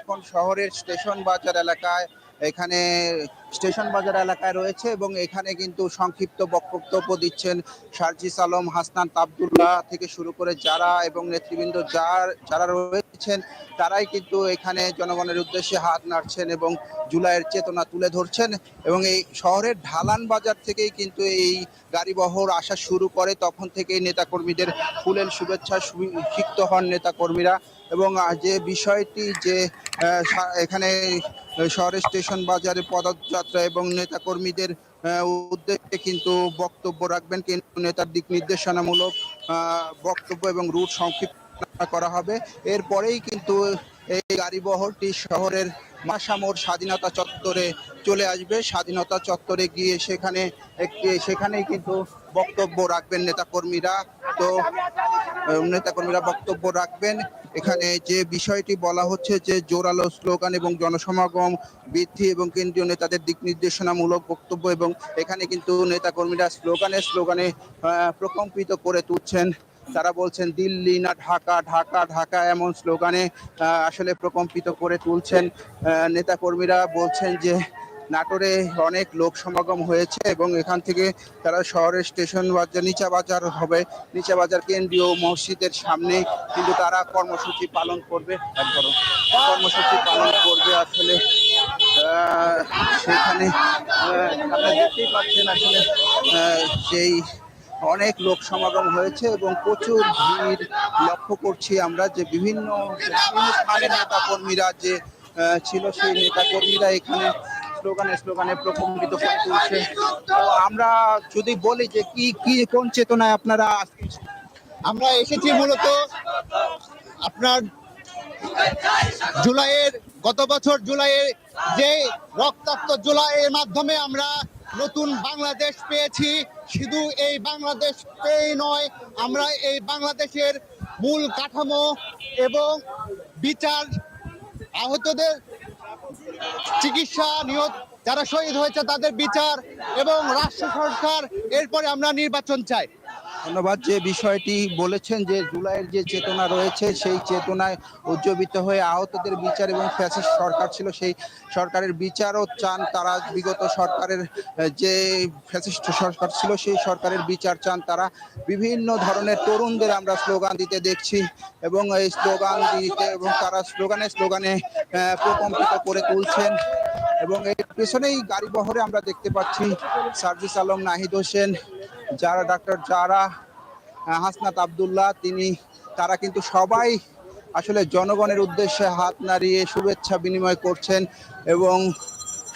এখন শহরের স্টেশন বাজার এলাকায়, এখানে স্টেশন বাজার এলাকায় রয়েছে এবং এখানে কিন্তু সংক্ষিপ্ত বক্তব্য দিচ্ছেন সার্জিস আলম হাসনান আবদুল্লাহ থেকে শুরু করে যারা এবং নেতৃবৃন্দ যার, যারা রয়েছেন, তারাই কিন্তু এখানে জনগণের উদ্দেশ্যে হাত নাড়ছেন এবং জুলাইয়ের চেতনা তুলে ধরছেন এবং এই শহরের ঢালান বাজার থেকেই কিন্তু এই গাড়িবহর আসা শুরু করে। তখন থেকেই নেতাকর্মীদের ফুলেল শুভেচ্ছা সিক্ত হন নেতাকর্মীরা। এবং যে বিষয়টি যে এখানে শহরের স্টেশন বাজারে পদযাত্রা এবং নেতাকর্মীদের উদ্দেশ্যে কিন্তু বক্তব্য রাখবেন। কিন্তু নেতার দিক নির্দেশনামূলক বক্তব্য এবং রুট সংক্ষিপ্ত করা হবে। এরপরেই কিন্তু এই গাড়িবহরটি শহরের মাসামোর স্বাধীনতা চত্বরে চলে আসবে। স্বাধীনতা চত্বরে গিয়ে সেখানে একটি, সেখানেই কিন্তু বক্তব্য রাখবেন নেতাকর্মীরা। তো নেতাকর্মীরা বক্তব্য রাখবেন। এখানে যে বিষয়টি বলা হচ্ছে যে জোরালো স্লোগান এবং জনসমাগম, বৃদ্ধি এবং কেন্দ্রীয় নেতাদের দিক নির্দেশনামূলক বক্তব্য এবং এখানে কিন্তু নেতাকর্মীরা স্লোগানে স্লোগানে প্রকম্পিত করে তুলছেন। তারা বলছেন, দিল্লি না ঢাকা ঢাকা ঢাকা এমন স্লোগানে আসলে প্রকম্পিত করে তুলছেন। নেতাকর্মীরা বলছেন যে নাটোরে অনেক লোক সমাগম হয়েছে এবং এখান থেকে তারা শহরের স্টেশন বাজার, নিচা বাজার হবে। নিচা বাজার কেন্দ্রীয় মসজিদের সামনে কিন্তু তারা কর্মসূচি পালন করবে। কর্মসূচি পালন করবে আসলে। সেখানে আপনারা দেখতেই পাচ্ছেন আসলে সেই অনেক লোক সমাগম হয়েছে এবং প্রচুর ভিড় লক্ষ্য করছি আমরা যে বিভিন্ন বিভিন্ন স্থানের নেতা কর্মীরা যে ছিল সেই নেতা কর্মীরা এখানে স্লোগানে স্লোগানে প্রকম্পিত করে তুলছে আমরা যদি বলি যে কি কি, কোন চেতনায় আপনারা আমরা এসেছি মূলত আপনার জুলাইয়ের, গত বছর জুলাইয়ের যে রক্তাক্ত জুলাইয়ের মাধ্যমে আমরা নতুন বাংলাদেশ পেয়েছি, শুধু এই বাংলাদেশ পেয়েই নয়, আমরা এই বাংলাদেশের মূল কাঠামো এবং বিচার আহতদের চিকিৎসা নিয়ত যারা শহীদ হয়েছে তাদের বিচার এবং রাষ্ট্র সরকার এরপরে আমরা নির্বাচন চাই। ধন্যবাদ। যে বিষয়টি বলেছেন যে জুলাইয়ের যে চেতনা রয়েছে, সেই চেতনায় উজ্জীবিত হয়ে আহতদের বিচার এবং ফ্যাসিস্ট সরকার ছিল, সেই সরকারের বিচারও চান তারা। বিগত সরকারের যে ফ্যাসিস্ট সরকার ছিল, সেই সরকারের বিচার চান তারা। বিভিন্ন ধরনের তরুণদের আমরা স্লোগান দিতে দেখছি এবং এই স্লোগান দিতে এবং তারা স্লোগানে স্লোগানে প্রকম্পিত করে তুলছেন এবং এর পেছনেই গাড়ি বহরে আমরা দেখতে পাচ্ছি সার্জিস আলম, নাহিদ হোসেন যারা ডাক্তার যারা হাসনাত আবদুল্লাহ, তিনি, তারা কিন্তু সবাই আসলে জনগণের উদ্দেশ্যে হাত নাড়িয়ে শুভেচ্ছা বিনিময় করছেন এবং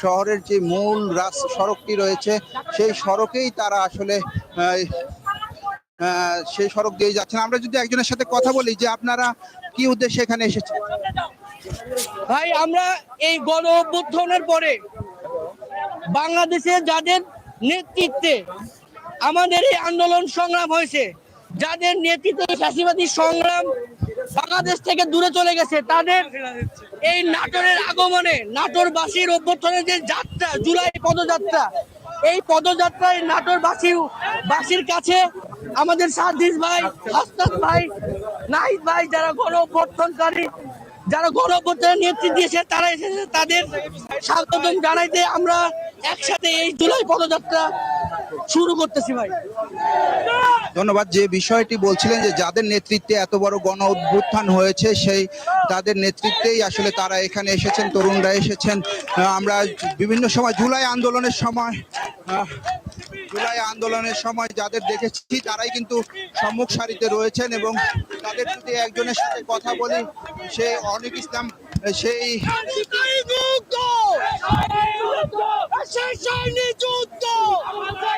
শহরের যে মূল রাস, সড়কটি রয়েছে, সেই সড়কেই তারা আসলে সেই সড়ক দিয়ে যাচ্ছেন। আমরা যদি একজনের সাথে কথা বলি যে আপনারা কি উদ্দেশ্যে এখানে এসেছেন? ভাই, আমরা এই গণ অভ্যুত্থানের পরে বাংলাদেশে যাদের নেতৃত্বে আমাদের এই আন্দোলন সংগ্রাম হয়েছে। যাদের নেতৃত্বে ফ্যাসিবাদী সংগ্রাম বাংলাদেশ থেকে দূরে চলে গেছে, তাদের এই নাটোরের আগমনে, নাটোরবাসীর অভ্যর্থনের যে যাত্রা, জুলাই পদযাত্রা, এই পদযাত্রায় নাটোরবাসী বাসীর কাছে আমাদের সাদিস ভাই হাস্তাদ ভাই, নাহিদ ভাই যারা গণ অভ্যর্থনকারী, যারা গণ অভ্যর্থনের নেতৃত্ব দিয়েছে, তারা এসেছে তাদের স্বাগতম জানাইতে আমরা একসাথে এই জুলাই পদযাত্রা শুরু করতেছি ভাই ধন্যবাদ যে বিষয়টি বলছিলেন যে যাদের নেতৃত্বে এত বড় গণ অভ্যুত্থান হয়েছে সেই তাদের নেতৃত্বেই আসলে তারা এখানে এসেছেন তরুণরা এসেছেন আমরা বিভিন্ন সময় জুলাই আন্দোলনের সময় জুলাই আন্দোলনের সময় যাদের দেখেছি তারাই কিন্তু সম্মুখ সারিতে রয়েছেন এবং তাদের যদি একজনের সাথে কথা বলি সে অনেক ইসলাম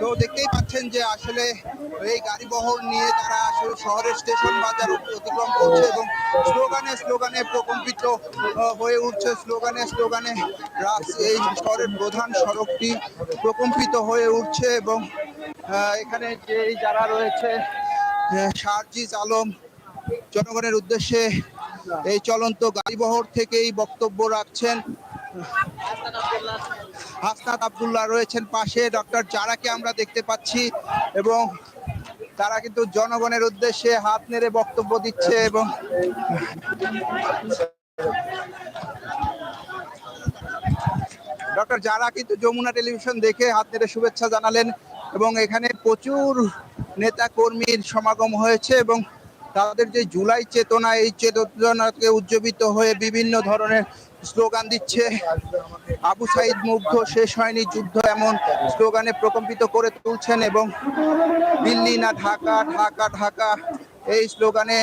তো দেখতেই পাচ্ছেন যে আসলে এই গাড়ি বহর নিয়ে তারা আসলে শহরের স্টেশন বাজার অতিক্রম করছে এবং স্লোগানে স্লোগানে প্রকম্পিত হয়ে উঠছে। স্লোগানে স্লোগানে এই শহরের প্রধান সড়কটি প্রকম্পিত হয়ে উঠছে এবং এখানে যে যারা রয়েছে শারজিজ আলম জনগণের উদ্দেশ্যে এই চলন্ত গাড়িবহর থেকেই বক্তব্য রাখছেন। হাসনাত আব্দুল্লাহ রয়েছেন পাশে, ডক্টর জারাকে আমরা দেখতে পাচ্ছি এবং তারা কিন্তু জনগণের উদ্দেশ্যে হাত নেড়ে বক্তব্য দিচ্ছে এবং ডক্টর যারা কিন্তু যমুনা টেলিভিশন দেখে হাত নেড়ে শুভেচ্ছা জানালেন এবং এখানে প্রচুর নেতা কর্মীর সমাগম হয়েছে এবং তাদের যে জুলাই চেতনা, এই চেতনাকে উজ্জীবিত হয়ে বিভিন্ন ধরনের স্লোগান দিচ্ছে, আবু সাইদ মুগ্ধ, শেষ হয়নি যুদ্ধ এমন স্লোগানে প্রকম্পিত করে তুলছেন এবং দিল্লি না ঢাকা ঢাকা ঢাকা, এই স্লোগানে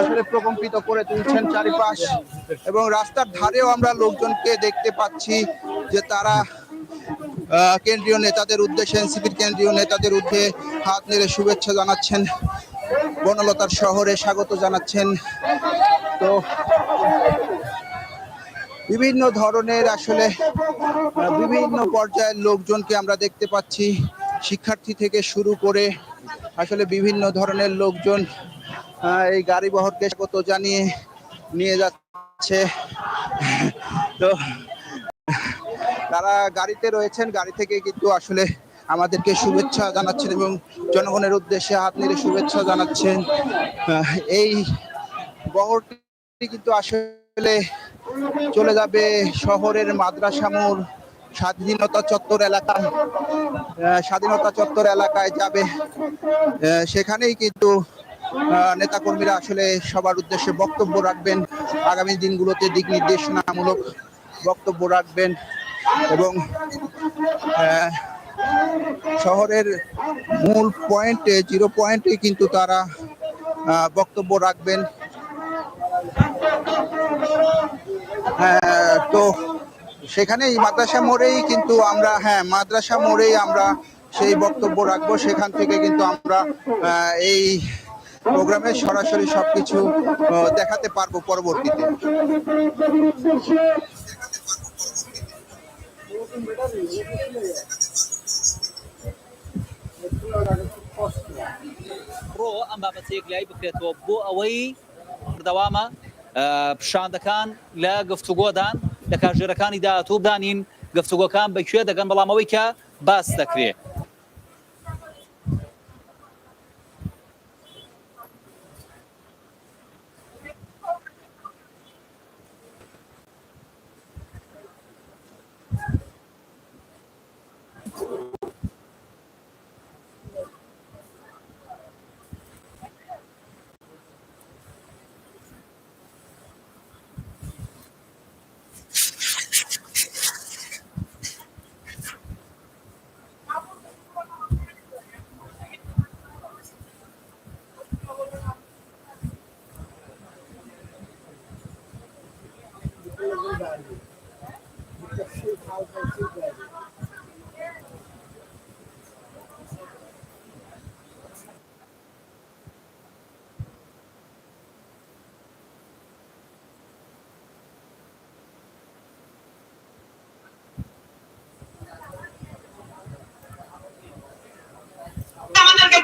আসলে প্রকম্পিত করে তুলছেন চারিপাশ এবং রাস্তার ধারেও আমরা লোকজনকে দেখতে পাচ্ছি যে তারা কেন্দ্রীয় নেতাদের উদ্দেশ্যে, এনসিপির কেন্দ্রীয় নেতাদের উদ্দেশ্যে হাত নেড়ে শুভেচ্ছা জানাচ্ছেন। বনলতার শহরে স্বাগত জানাচ্ছেন। তো বিভিন্ন ধরনের আসলে বিভিন্ন পর্যায়ের লোকজনকে আমরা দেখতে পাচ্ছি। শিক্ষার্থী থেকে শুরু করে আসলে বিভিন্ন ধরনের লোকজন এই গাড়ি বহরকে স্বাগত জানিয়ে নিয়ে যাচ্ছে। তো, তারা গাড়িতে রয়েছেন, গাড়ি থেকে কিন্তু আসলে আমাদেরকে শুভেচ্ছা জানাচ্ছেন এবং জনগণের উদ্দেশ্যে হাত নেড়ে শুভেচ্ছা জানাচ্ছেন। এই বহরটি কিন্তু আসলে চলে যাবে শহরের মাদ্রাসা মোড় স্বাধীনতা চত্বর এলাকায় স্বাধীনতা চত্বর এলাকায় যাবে। সেখানেই কিন্তু নেতাকর্মীরা আসলে সবার উদ্দেশ্যে বক্তব্য রাখবেন। আগামী দিনগুলোতে দিক নির্দেশনামূলক বক্তব্য রাখবেন এবং শহরের মূল পয়েন্টে জিরো পয়েন্টে কিন্তু তারা বক্তব্য রাখবেন। হ্যাঁ, তো সেখানেই মাদ্রাসা মোড়েই কিন্তু আমরা হ্যাঁ মাদ্রাসা মোড়েই আমরা সেই বক্তব্য রাখবো সেখান থেকে কিন্তু আমরা আহ, এই প্রোগ্রামে সরাসরি সবকিছু আহ, দেখাতে পারবো পরবর্তীতে ڕۆ ئەم بابەتەیەک لای بکرێتەوە بۆ ئەوەی بەردەوامە پیشاندەکان لە گفتوگۆدان لە کاژێرەکانی داهاتوو بدانین گفتوگۆکان بەکوێ دەگەن بەڵامەوەی کە باس دەکرێت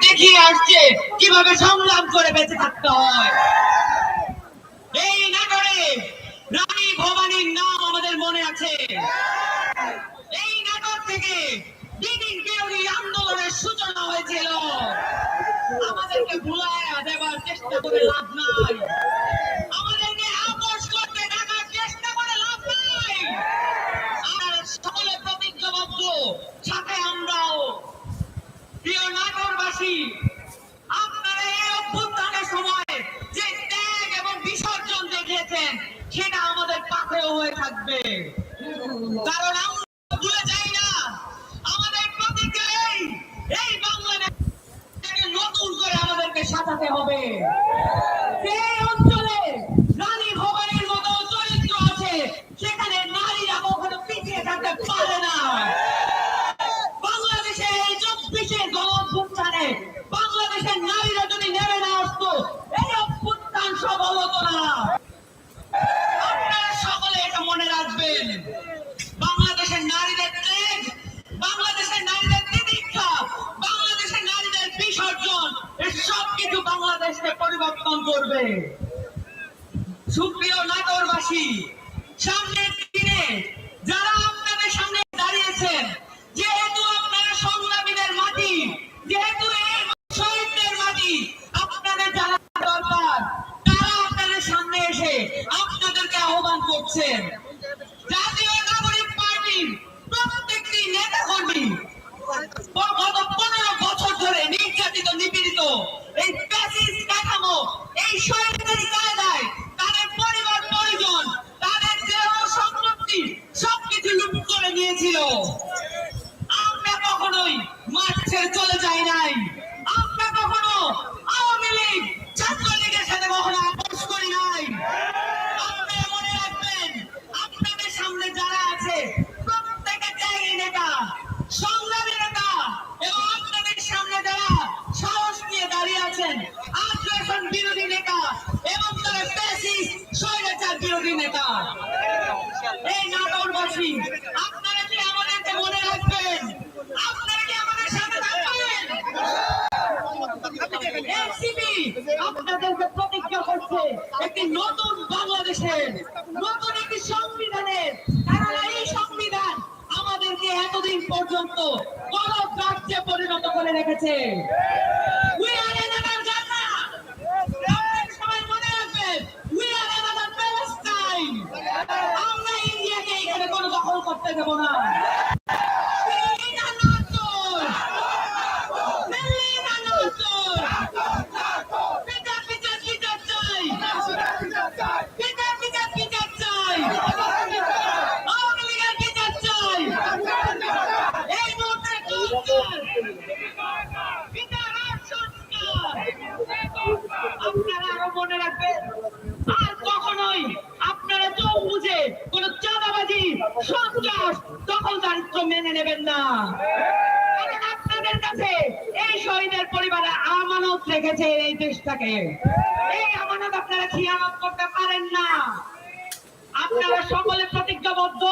দেখিয়ে আসছে কীভাবে সংগ্রাম করে বেঁচে থাকতে হয় এই নাগরে রানী ভবানীর নাম আমাদের মনে আছে। এই নাটক থেকে ব্রিটিশ বিরোধী আন্দোলনের সূচনা হয়েছিল। আমাদেরকে ভুলায় দেবার চেষ্টা করে লাভ নাই। রেখেছে We are another Ghana. আপনারা সবাই মনে রাখবেন, we are another Palestine. আমরা ইন্ডিয়াকে এখানে কোনো দখল করতে দেব না Melina Nator! Melina Nator! পিতা পিতা পিতা চাই! পিতা পিতা পিতা চাই! আওয়ামী লীগের পিতা চাই! এই মুহূর্তে দরকার! পিতার আর সংস্কার! আপনারা আরও মনে রাখবেন আর কখনোই আপনারা চোখ বুঝে কোন চাঁদাবাজি সন্ত্রাস দখলদারিত্ব মেনে নেবেন না। আপনাদের কাছে এই শহীদের পরিবারে আমানত রেখেছে এই দেশটাকে। এই আমানত আপনারা খিয়ানত করতে পারেন না। আপনারা সকলে প্রতিজ্ঞাবদ্ধ,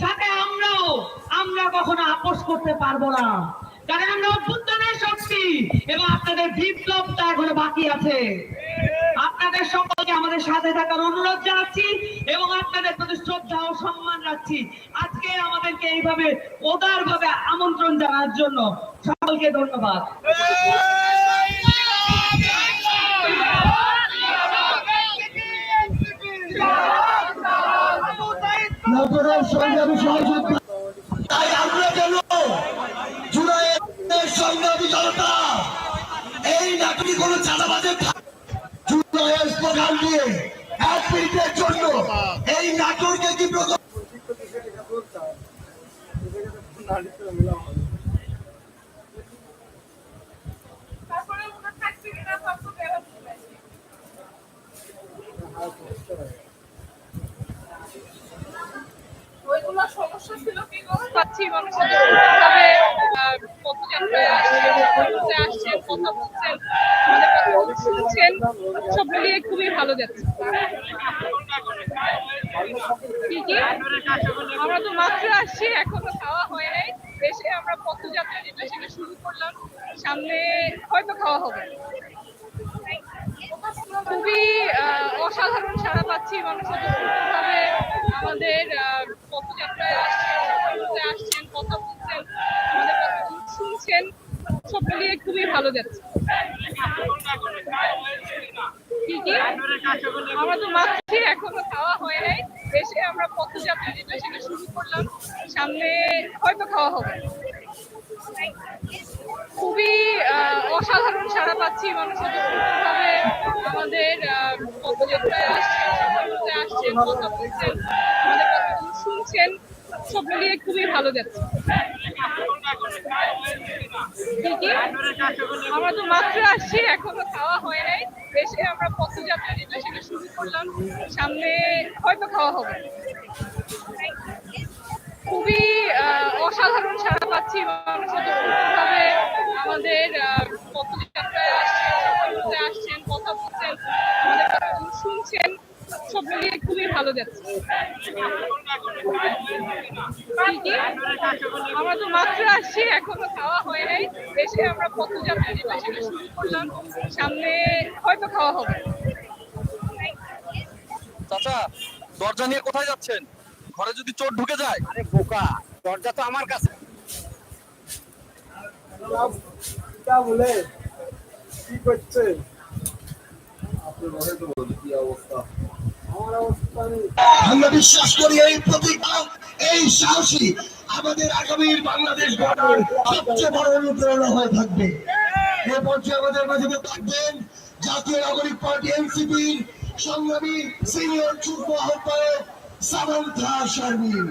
সাথে আমরাও, আমরা কখনো আপোষ করতে পারব না। কারণ আমরা অভ্যুত্থানের শক্তি, এবং আপনাদের বিপ্লবটা এখনও বাকি আছে। আপনাদের সকলকে আমাদের সাথে থাকার অনুরোধ জানাচ্ছি, এবং আপনাদের প্রতি শ্রদ্ধা ও সম্মান রাখছি। আজকে আমাদেরকে এইভাবে উদার ভাবে আমন্ত্রণ জানার জন্য সকলকে ধন্যবাদ। তাই সংগ্রামী জনতা এই নাটকে কোনো চাঁদাবাজের জুলাইয়ের তারপরে থাকছে কিনা সব তো বেরো ওইগুলো পাচ্ছি মানুষের পথযাত্রায় আসছেন কথা শুনছেন, সব মিলিয়ে খুবই ভালো আমরা তো আসছি খাওয়া হয় নাই। আমরা পথযাত্রা শুরু করলাম। সামনে হয়তো খাওয়া হবে। খুবই অসাধারণ সাড়া পাচ্ছি মানুষ আমাদের পথযাত্রায় আসছেন আসছেন কথা বলছেন আমাদের কথা শুনছেন সব মিলিয়ে খুবই ভালো যাচ্ছে কি কি আমরা তো মাত্রই এখনও খাওয়া হয় নাই দেশে আমরা পথযাত্রা যেটা সেটা শুরু করলাম সামনে হয়তো খাওয়া হবে খুবই অসাধারণ সাড়া পাচ্ছি মানুষ ভাবে আমাদের আহ, পথযাত্রায় আসছেন আসছেন কথা বলছেন আমাদের কথা শুনছেন, সব মিলিয়ে খুবই ভালো যাচ্ছে। আমরা তো মাত্র আসছি, এখনও খাওয়া হয় নাই। দেশে আমরা পথযাত্রা যেটা সেটা শুরু করলাম। সামনে হয়তো খাওয়া হবে। খুবই অসাধারণ সাড়া পাচ্ছি মানুষ ভাবে আমাদের পথযাত্রায় আসছেন আসছেন, কথা বলছেন, আমাদের শুনছেন, সব মিলিয়ে খুবই ভালো যাচ্ছে। কি? কি? আমরা তো মাত্র আসছি এখনও খাওয়া হয় নাই। আমরা পথযাত্রা যেটা সেটা শুরু করলাম। সামনে হয়তো খাওয়া হবে। চাচা দরজা নিয়ে কোথায় যাচ্ছেন? ঘরে যদি চোর ঢুকে যায়। আরে বোকা দরজা তো আমার কাছে। আমরা বিশ্বাস করি এই প্রতিভা এই সাহসী আমাদের আগামীর বাংলাদেশ গড়ার সবচেয়ে বড় অনুপ্রেরণা হয়ে থাকবে। এ পর্যায়ে আমাদের মাঝে থাকবেন জাতীয় নাগরিক পার্টি এনসিপির সংগ্রামী সিনিয়র যুগ্ম আহ্বায়ক সামন্থা শারমিন।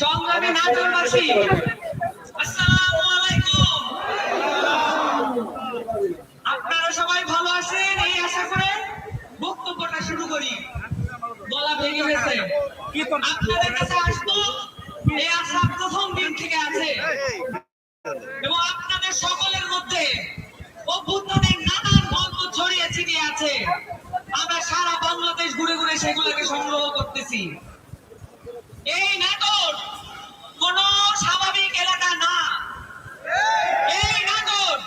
সংগ্রামী নাটোরবাসী আসসালামু আলাইকুম। আপনারা সবাই ভালো আছেন? এই আশা করে বক্তব্যটা শুরু করি। গলা ভেঙে গেছে। আপনাদের কাছে আসব। এই আশা প্রথম দিন থেকে আছে। এবং আপনাদের সকলের মধ্যে অভ্যুত্থানের নানান গল্প ছড়িয়ে ছিটিয়ে আছে। আমরা সারা বাংলাদেশ ঘুরে ঘুরে সেগুলোকে সংগ্রহ করতেছি। এই নাটক কোন স্বাভাবিক এলাকা না। এই নাটক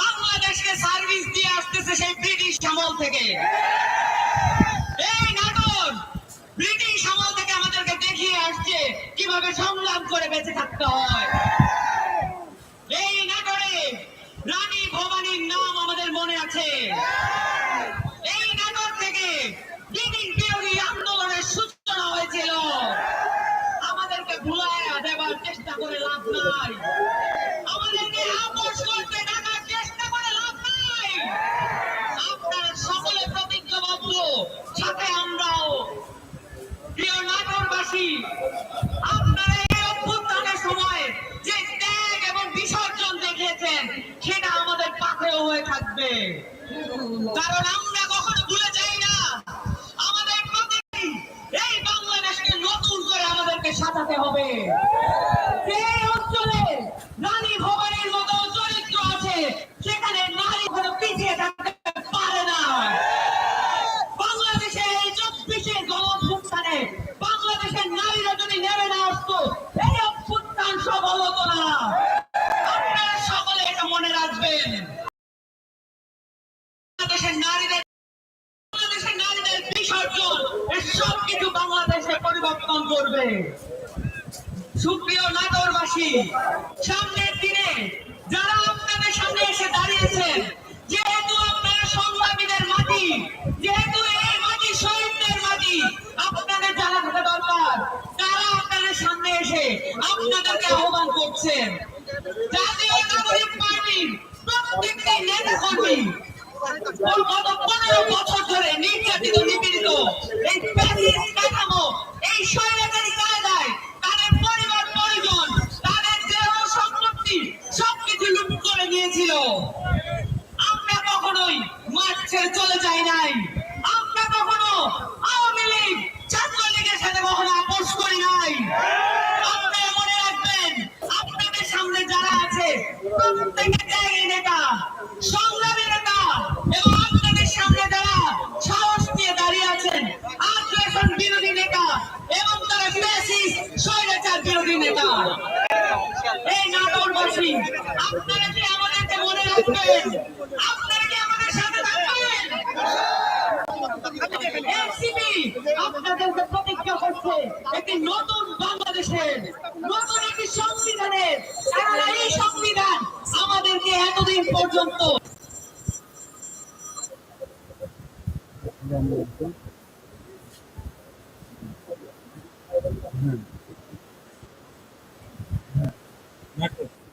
বাংলাদেশকে সার্ভিস দিয়ে আসতেছে সেই ব্রিটিশ আমল থেকে। এই নাটক ব্রিটিশ আমল থেকে আমাদেরকে দেখিয়ে আসছে কীভাবে সংগ্রাম করে বেঁচে থাকতে হয়। এই নাটরে রানী ভবানীর নাম আমাদের মনে আছে। পনেরো বছর ধরে নির্যাতিত নিপীড়িত। এই কাঠামো এই স্বৈরাচারী এবং তারা ফ্যাসিস্ট স্বৈরাচার বিরোধী নেতা। এই নাটোরবাসী, আপনারা কি আমাদেরকে মনে রাখবেন? আপনারা কি আমাদের একটি নতুন বাংলাদেশের, নতুন একটি সংবিধানের। সংবিধান আমাদেরকে এতদিন পর্যন্ত হ্যাঁ।, হ্যাঁ।